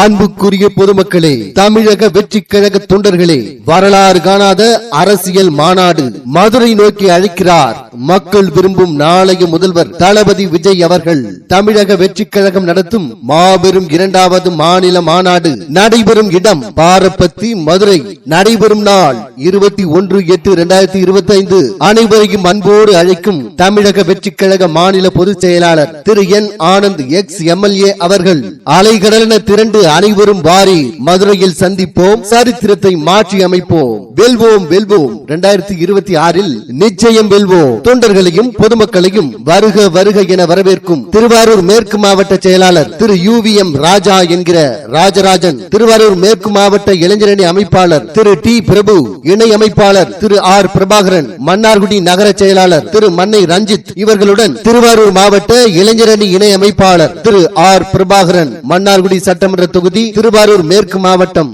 அன்புக்குரிய பொதுமக்களே தமிழக வெற்றி கழக தொண்டர்களே வரலாறு காணாத அரசியல் மாநாடு மதுரை நோக்கி அழைக்கிறார் மக்கள் விரும்பும் நாளைய முதல்வர் தளபதி விஜய் அவர்கள். தமிழக வெற்றி கழகம் நடத்தும் மாபெரும் இரண்டாவது மாநில மாநாடு நடைபெறும் இடம் பாரப்பத்தி மதுரை. நடைபெறும் நாள் இருபத்தி ஒன்று எட்டு இரண்டாயிரத்தி இருபத்தி ஐந்து அனைவரையும் அன்போடு அழைக்கும் தமிழக வெற்றி கழக மாநில பொதுச் செயலாளர் Thiru N Anand ex MLA அவர்கள். அலைகடலென திரண்டு அனைவரும் வாரி மதுரையில் சந்திப்போம். சரித்திரத்தை மாற்றி அமைப்போம். வெல்வோம் வெல்வோம். இரண்டாயிரத்தி இருபத்தி ஆறில் நிச்சயம் வெல்வோம். தொண்டர்களையும் பொதுமக்களையும் வருக வருக என வரவேற்கும் திருவாரூர் மேற்கு மாவட்ட செயலாளர் Thiru U V M Raja என்கிற ராஜராஜன் திருவாரூர் மேற்கு மாவட்ட இளைஞரணி அமைப்பாளர் திரு டி பிரபு இணை அமைப்பாளர் திரு ஆர் பிரபாகரன் மன்னார்குடி நகர செயலாளர் திரு மன்னை ரஞ்சித் இவர்களுடன் திருவாரூர் மாவட்ட இளைஞரணி இணை அமைப்பாளர் திரு ஆர் பிரபாகரன் மன்னார்குடி சட்டமன்ற தொகுதி திருவாரூர் மேற்கு மாவட்டம்.